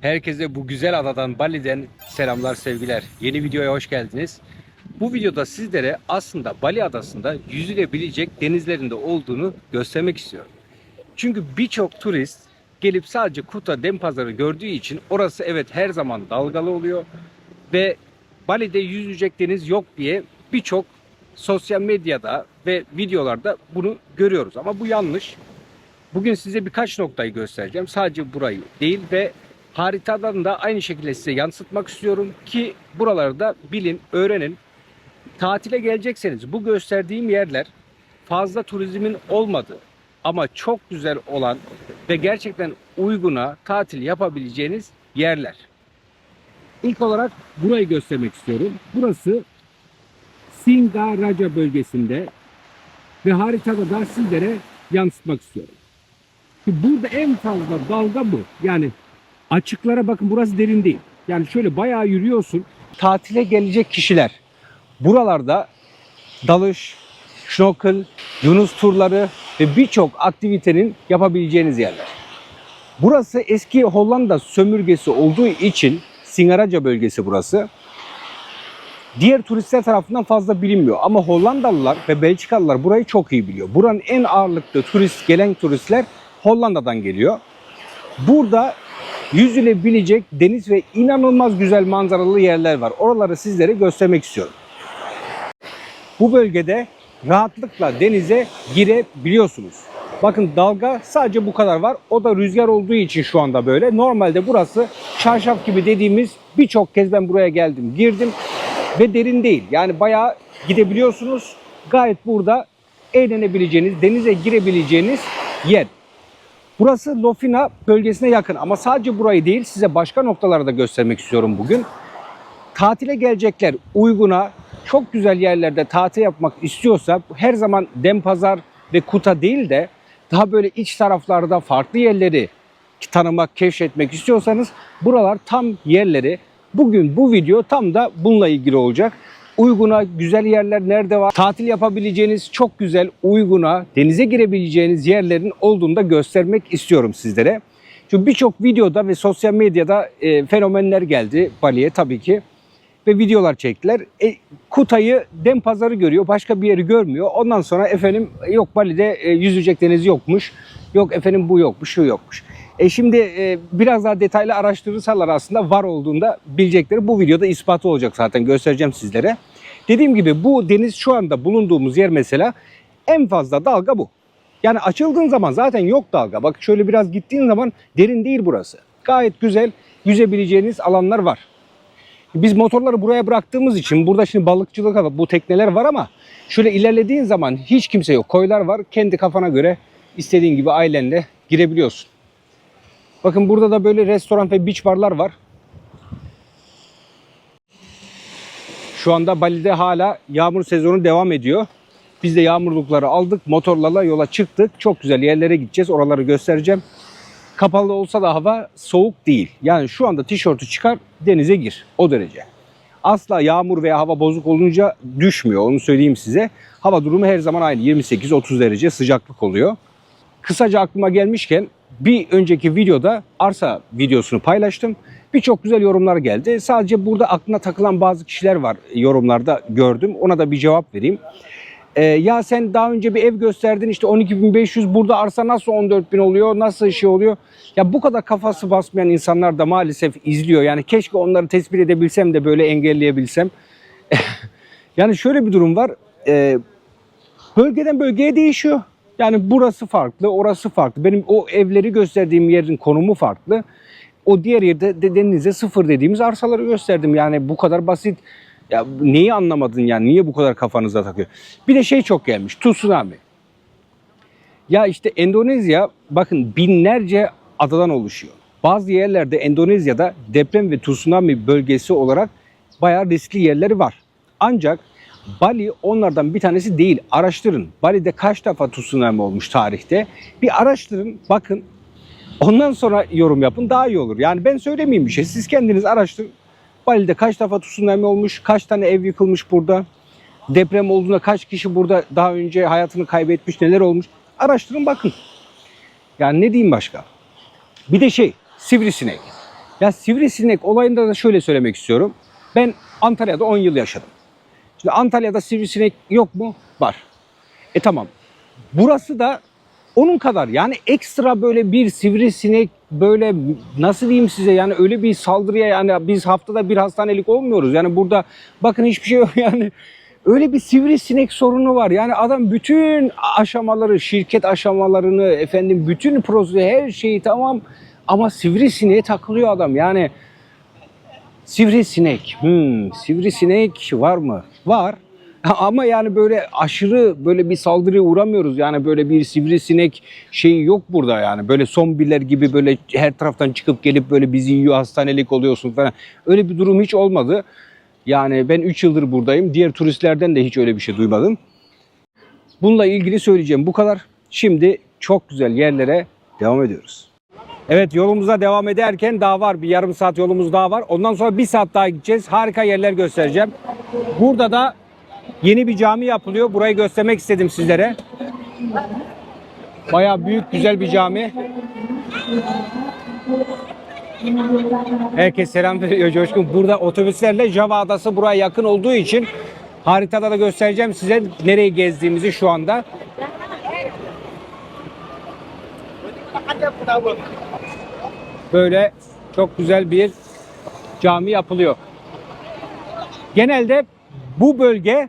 Herkese bu güzel adadan Bali'den selamlar sevgiler. Yeni videoya hoş geldiniz. Bu videoda sizlere aslında Bali adasında yüzülebilecek denizlerinde olduğunu göstermek istiyorum. Çünkü birçok turist gelip sadece Kuta Dempazarı gördüğü için orası evet her zaman dalgalı oluyor ve Bali'de yüzecek deniz yok diye birçok sosyal medyada ve videolarda bunu görüyoruz ama bu yanlış. Bugün size birkaç noktayı göstereceğim. Sadece burayı değil ve haritadan da aynı şekilde size yansıtmak istiyorum ki buraları da bilin, öğrenin. Tatile gelecekseniz bu gösterdiğim yerler fazla turizmin olmadığı ama çok güzel olan ve gerçekten uyguna tatil yapabileceğiniz yerler. İlk olarak burayı göstermek istiyorum. Burası Singaraja bölgesinde ve haritada da sizlere yansıtmak istiyorum. Burada en fazla dalga bu. Yani açıklara bakın burası derin değil. Yani şöyle bayağı yürüyorsun. Tatile gelecek kişiler buralarda dalış, şnorkel, yunus turları ve birçok aktivitenin yapabileceğiniz yerler. Burası eski Hollanda sömürgesi olduğu için Singaraja bölgesi burası. Diğer turistler tarafından fazla bilinmiyor ama Hollandalılar ve Belçikalılar burayı çok iyi biliyor. Buranın en ağırlıklı turist gelen turistler Hollanda'dan geliyor. Burada yüzülebilecek deniz ve inanılmaz güzel manzaralı yerler var. Oraları sizlere göstermek istiyorum. Bu bölgede rahatlıkla denize girebiliyorsunuz. Bakın dalga sadece bu kadar var. O da rüzgar olduğu için şu anda böyle. Normalde burası çarşaf gibi dediğimiz birçok kez ben buraya geldim, girdim ve derin değil. Yani bayağı gidebiliyorsunuz. Gayet burada eğlenebileceğiniz, denize girebileceğiniz yer. Burası Lofina bölgesine yakın ama sadece burayı değil size başka noktaları da göstermek istiyorum bugün. Tatile gelecekler uyguna çok güzel yerlerde tatil yapmak istiyorsa her zaman Dempazar ve Kuta değil de daha böyle iç taraflarda farklı yerleri tanımak, keşfetmek istiyorsanız buralar tam yerleri. Bugün bu video tam da bununla ilgili olacak. Uyguna güzel yerler nerede var? Tatil yapabileceğiniz çok güzel, uyguna, denize girebileceğiniz yerlerin olduğunu da göstermek istiyorum sizlere. Çünkü birçok videoda ve sosyal medyada e, fenomenler geldi Bali'ye tabii ki ve videolar çektiler. E, Kutay'ı dem pazarı görüyor, başka bir yeri görmüyor. Ondan sonra efendim yok Bali'de e, yüzecek deniz yokmuş. Yok efendim bu yokmuş, şu yokmuş. E şimdi e, biraz daha detaylı araştırırsalar aslında var olduğunda bilecekleri bu videoda ispatı olacak zaten göstereceğim sizlere. Dediğim gibi bu deniz şu anda bulunduğumuz yer mesela en fazla dalga bu. Yani açıldığın zaman zaten yok dalga. Bak şöyle biraz gittiğin zaman derin değil burası. Gayet güzel yüzebileceğiniz alanlar var. Biz motorları buraya bıraktığımız için burada şimdi balıkçılık bu tekneler var ama şöyle ilerlediğin zaman hiç kimse yok. Koylar var. Kendi kafana göre istediğin gibi ailenle girebiliyorsun. Bakın burada da böyle restoran ve beach barlar var. Şu anda Bali'de hala yağmur sezonu devam ediyor. Biz de yağmurlukları aldık, motorlarla yola çıktık. Çok güzel yerlere gideceğiz. Oraları göstereceğim. Kapalı olsa da hava soğuk değil. Yani şu anda tişörtü çıkar, denize gir. O derece. Asla yağmur veya hava bozuk olunca düşmüyor. Onu söyleyeyim size. Hava durumu her zaman aynı. 28-30 derece sıcaklık oluyor. Kısaca aklıma gelmişken bir önceki videoda arsa videosunu paylaştım. Birçok güzel yorumlar geldi. Sadece burada aklına takılan bazı kişiler var yorumlarda gördüm. Ona da bir cevap vereyim. Ee, ya sen daha önce bir ev gösterdin işte 12.500 burada arsa nasıl 14.000 oluyor nasıl şey oluyor. Ya bu kadar kafası basmayan insanlar da maalesef izliyor. Yani keşke onları tespit edebilsem de böyle engelleyebilsem. yani şöyle bir durum var. Ee, bölgeden bölgeye değişiyor. Yani burası farklı, orası farklı. Benim o evleri gösterdiğim yerin konumu farklı. O diğer yerde de denize sıfır dediğimiz arsaları gösterdim. Yani bu kadar basit. Ya neyi anlamadın yani? Niye bu kadar kafanıza takıyor? Bir de şey çok gelmiş. Tsunami. Ya işte Endonezya bakın binlerce adadan oluşuyor. Bazı yerlerde Endonezya'da deprem ve tsunami bölgesi olarak bayağı riskli yerleri var. Ancak Bali onlardan bir tanesi değil. Araştırın. Bali'de kaç defa tsunami olmuş tarihte? Bir araştırın, bakın. Ondan sonra yorum yapın daha iyi olur. Yani ben söylemeyeyim bir şey. Siz kendiniz araştırın. Bali'de kaç defa tsunami olmuş? Kaç tane ev yıkılmış burada? Deprem olduğunda kaç kişi burada daha önce hayatını kaybetmiş? Neler olmuş? Araştırın bakın. Yani ne diyeyim başka? Bir de şey sivrisinek. Ya sivrisinek olayında da şöyle söylemek istiyorum. Ben Antalya'da 10 yıl yaşadım. Şimdi Antalya'da sivrisinek yok mu? Var. E tamam. Burası da onun kadar yani ekstra böyle bir sivrisinek böyle nasıl diyeyim size yani öyle bir saldırıya yani biz haftada bir hastanelik olmuyoruz. Yani burada bakın hiçbir şey yok yani öyle bir sivrisinek sorunu var. Yani adam bütün aşamaları, şirket aşamalarını, efendim bütün proje her şeyi tamam ama sivrisineğe takılıyor adam. Yani sivrisinek, hmm, sivrisinek var mı? Var. Ama yani böyle aşırı böyle bir saldırıya uğramıyoruz. Yani böyle bir sivrisinek şeyi yok burada yani. Böyle zombiler gibi böyle her taraftan çıkıp gelip böyle bizi yiyor hastanelik oluyorsun falan. Öyle bir durum hiç olmadı. Yani ben 3 yıldır buradayım. Diğer turistlerden de hiç öyle bir şey duymadım. Bununla ilgili söyleyeceğim bu kadar. Şimdi çok güzel yerlere devam ediyoruz. Evet yolumuza devam ederken daha var. Bir yarım saat yolumuz daha var. Ondan sonra bir saat daha gideceğiz. Harika yerler göstereceğim. Burada da yeni bir cami yapılıyor. Burayı göstermek istedim sizlere. Bayağı büyük güzel bir cami. Herkes selam veriyor Coşkun. Burada otobüslerle Java Adası buraya yakın olduğu için haritada da göstereceğim size nereyi gezdiğimizi şu anda. Böyle çok güzel bir cami yapılıyor. Genelde bu bölge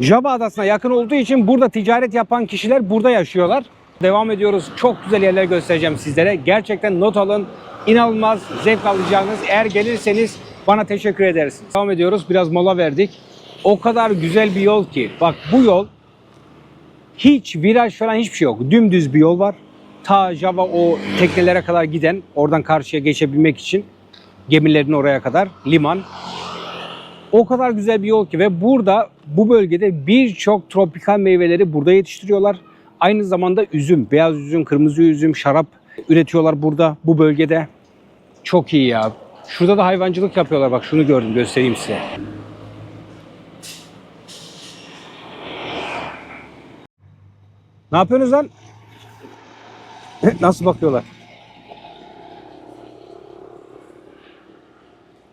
Java Adası'na yakın olduğu için burada ticaret yapan kişiler burada yaşıyorlar. Devam ediyoruz. Çok güzel yerler göstereceğim sizlere. Gerçekten not alın. İnanılmaz zevk alacağınız. Eğer gelirseniz bana teşekkür edersiniz. Devam ediyoruz. Biraz mola verdik. O kadar güzel bir yol ki. Bak bu yol hiç viraj falan hiçbir şey yok. Dümdüz bir yol var. Ta Java o teknelere kadar giden, oradan karşıya geçebilmek için gemilerin oraya kadar liman. O kadar güzel bir yol ki ve burada bu bölgede birçok tropikal meyveleri burada yetiştiriyorlar. Aynı zamanda üzüm, beyaz üzüm, kırmızı üzüm, şarap üretiyorlar burada bu bölgede. Çok iyi ya. Şurada da hayvancılık yapıyorlar. Bak şunu gördüm göstereyim size. Ne yapıyorsunuz lan? Nasıl bakıyorlar?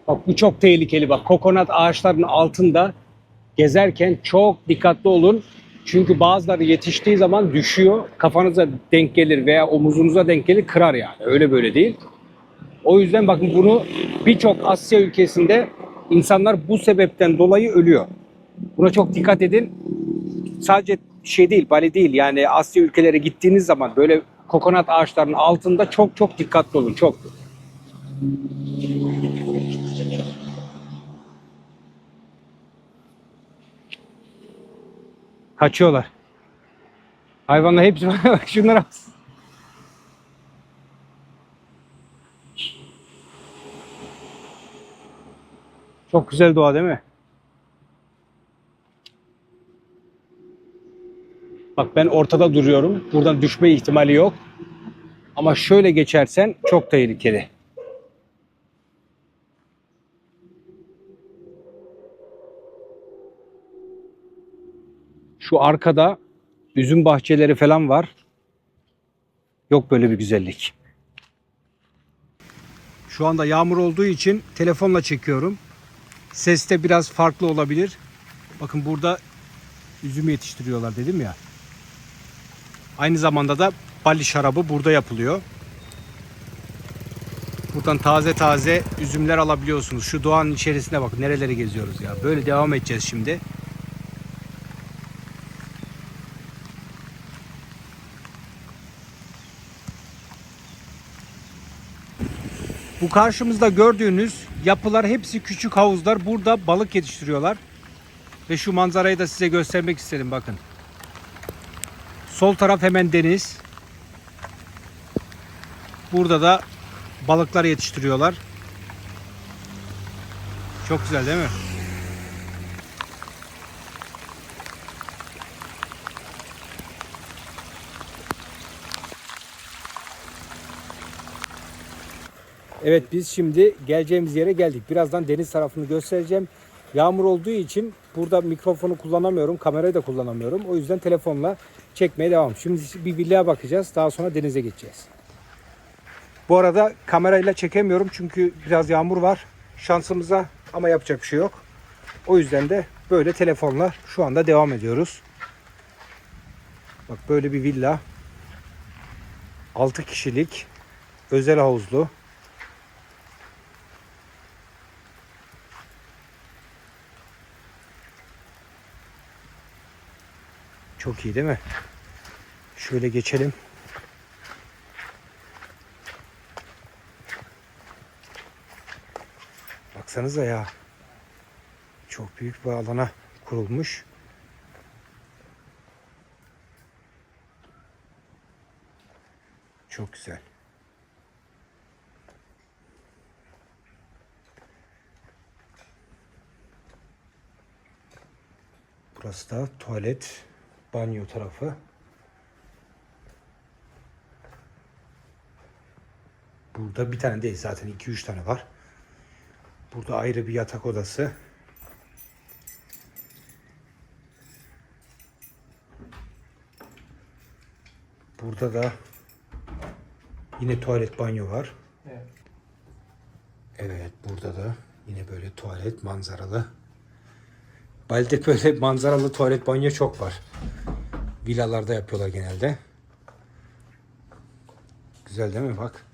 Bak bu çok tehlikeli bak. Kokonat ağaçlarının altında gezerken çok dikkatli olun. Çünkü bazıları yetiştiği zaman düşüyor. Kafanıza denk gelir veya omuzunuza denk gelir kırar yani. Öyle böyle değil. O yüzden bakın bunu birçok Asya ülkesinde insanlar bu sebepten dolayı ölüyor. Buna çok dikkat edin. Sadece şey değil, Bali değil. Yani Asya ülkelere gittiğiniz zaman böyle kokonat ağaçlarının altında çok çok dikkatli olun. Çok. Kaçıyorlar. Hayvanlar hepsi bak şunlara. Çok güzel doğa değil mi? Bak ben ortada duruyorum. Buradan düşme ihtimali yok. Ama şöyle geçersen çok tehlikeli. Şu arkada üzüm bahçeleri falan var. Yok böyle bir güzellik. Şu anda yağmur olduğu için telefonla çekiyorum. Ses de biraz farklı olabilir. Bakın burada üzüm yetiştiriyorlar dedim ya. Aynı zamanda da Bali şarabı burada yapılıyor. Buradan taze taze üzümler alabiliyorsunuz. Şu doğanın içerisine bak nerelere geziyoruz ya. Böyle devam edeceğiz şimdi. Bu karşımızda gördüğünüz yapılar hepsi küçük havuzlar. Burada balık yetiştiriyorlar. Ve şu manzarayı da size göstermek istedim bakın. Sol taraf hemen deniz. Burada da balıklar yetiştiriyorlar. Çok güzel değil mi? Evet biz şimdi geleceğimiz yere geldik. Birazdan deniz tarafını göstereceğim. Yağmur olduğu için burada mikrofonu kullanamıyorum, kamerayı da kullanamıyorum. O yüzden telefonla çekmeye devam. Şimdi bir villaya bakacağız. Daha sonra denize geçeceğiz. Bu arada kamerayla çekemiyorum çünkü biraz yağmur var şansımıza ama yapacak bir şey yok. O yüzden de böyle telefonla şu anda devam ediyoruz. Bak böyle bir villa. 6 kişilik özel havuzlu. Çok iyi değil mi? Şöyle geçelim. Baksanıza ya. Çok büyük bir alana kurulmuş. Çok güzel. Burası da tuvalet, banyo tarafı. Burada bir tane değil zaten 2-3 tane var. Burada ayrı bir yatak odası. Burada da yine tuvalet banyo var. Evet. Evet burada da yine böyle tuvalet manzaralı. Bali'de böyle manzaralı tuvalet banyo çok var. Villalarda yapıyorlar genelde. Güzel değil mi bak.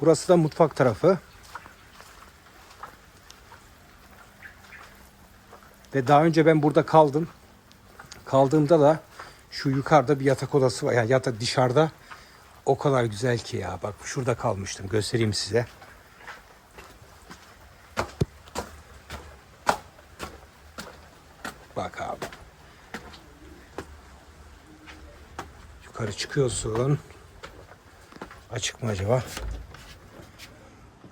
Burası da mutfak tarafı. Ve daha önce ben burada kaldım. Kaldığımda da şu yukarıda bir yatak odası var. Yani yatak dışarıda. O kadar güzel ki ya. Bak şurada kalmıştım. Göstereyim size. Bak abi. Yukarı çıkıyorsun. Açık mı acaba?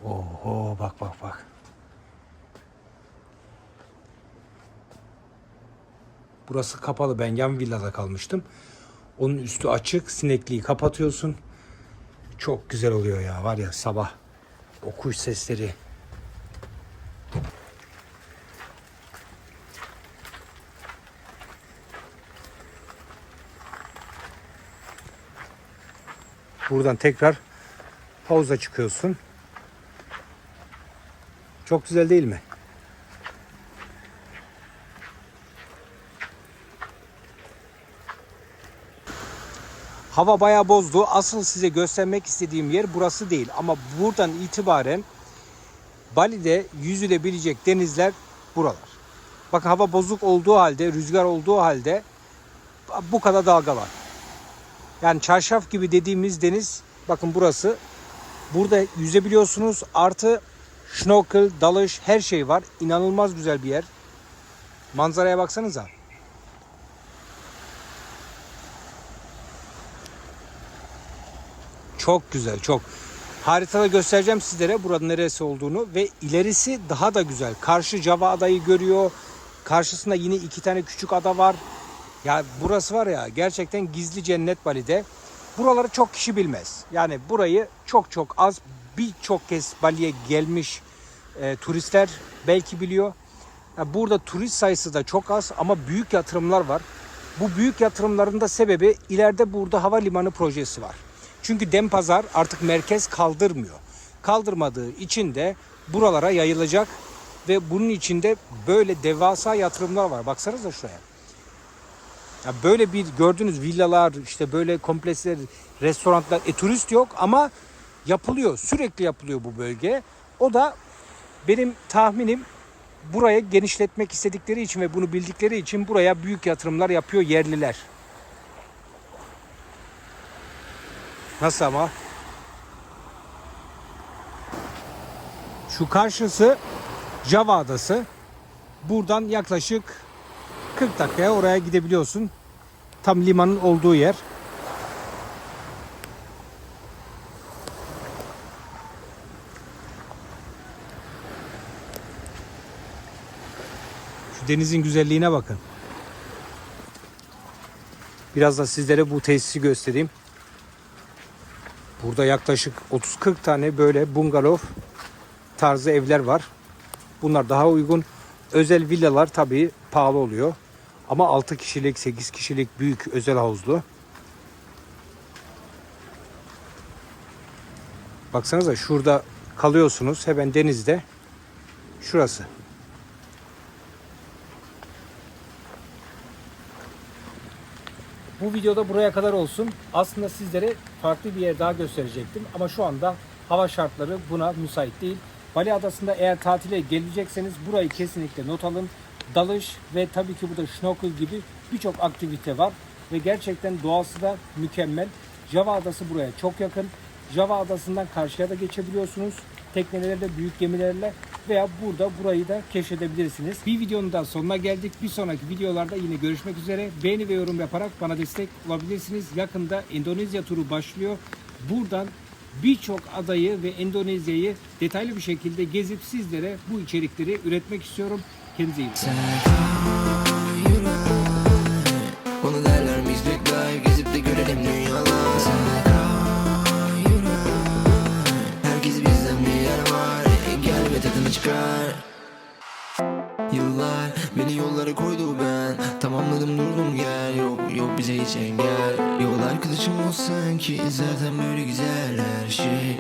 Oho bak bak bak. Burası kapalı. Ben yan villada kalmıştım. Onun üstü açık. Sinekliği kapatıyorsun. Çok güzel oluyor ya. Var ya sabah o kuş sesleri. Buradan tekrar havuza çıkıyorsun. Çok güzel değil mi? Hava bayağı bozdu. Asıl size göstermek istediğim yer burası değil. Ama buradan itibaren Bali'de yüzülebilecek denizler buralar. Bakın hava bozuk olduğu halde, rüzgar olduğu halde bu kadar dalga var. Yani çarşaf gibi dediğimiz deniz bakın burası. Burada yüzebiliyorsunuz. Artı şnorkel, dalış her şey var. İnanılmaz güzel bir yer. Manzaraya baksanıza. Çok güzel, çok. Haritada göstereceğim sizlere buranın neresi olduğunu ve ilerisi daha da güzel. Karşı Java adayı görüyor. Karşısında yine iki tane küçük ada var. Ya burası var ya gerçekten gizli cennet Bali'de. Buraları çok kişi bilmez. Yani burayı çok çok az birçok kez Bali'ye gelmiş e, turistler belki biliyor. Ya burada turist sayısı da çok az ama büyük yatırımlar var. Bu büyük yatırımların da sebebi ileride burada havalimanı projesi var. Çünkü Denpazar artık merkez kaldırmıyor. Kaldırmadığı için de buralara yayılacak ve bunun içinde böyle devasa yatırımlar var. Baksanıza şuraya. Ya böyle bir gördüğünüz villalar, işte böyle kompleksler, restoranlar, e turist yok ama yapılıyor. Sürekli yapılıyor bu bölge. O da benim tahminim buraya genişletmek istedikleri için ve bunu bildikleri için buraya büyük yatırımlar yapıyor yerliler. Nasıl ama? Şu karşısı Java Adası. Buradan yaklaşık 40 dakikaya oraya gidebiliyorsun. Tam limanın olduğu yer. Şu denizin güzelliğine bakın. Biraz da sizlere bu tesisi göstereyim. Burada yaklaşık 30-40 tane böyle bungalov tarzı evler var. Bunlar daha uygun. Özel villalar tabii pahalı oluyor. Ama 6 kişilik, 8 kişilik büyük özel havuzlu. Baksanıza şurada kalıyorsunuz hemen denizde. Şurası. Bu videoda buraya kadar olsun. Aslında sizlere farklı bir yer daha gösterecektim. Ama şu anda hava şartları buna müsait değil. Bali Adası'nda eğer tatile gelecekseniz burayı kesinlikle not alın. Dalış ve tabii ki burada şnorkel gibi birçok aktivite var. Ve gerçekten doğası da mükemmel. Java Adası buraya çok yakın. Java Adası'ndan karşıya da geçebiliyorsunuz. Teknelerle, büyük gemilerle veya burada burayı da keşfedebilirsiniz. Bir videonun da sonuna geldik. Bir sonraki videolarda yine görüşmek üzere. Beğeni ve yorum yaparak bana destek olabilirsiniz. Yakında Endonezya turu başlıyor. Buradan birçok adayı ve Endonezya'yı detaylı bir şekilde gezip sizlere bu içerikleri üretmek istiyorum. Kendinize iyi bakın. Engel Yol arkadaşım olsan ki Zaten böyle güzel her şey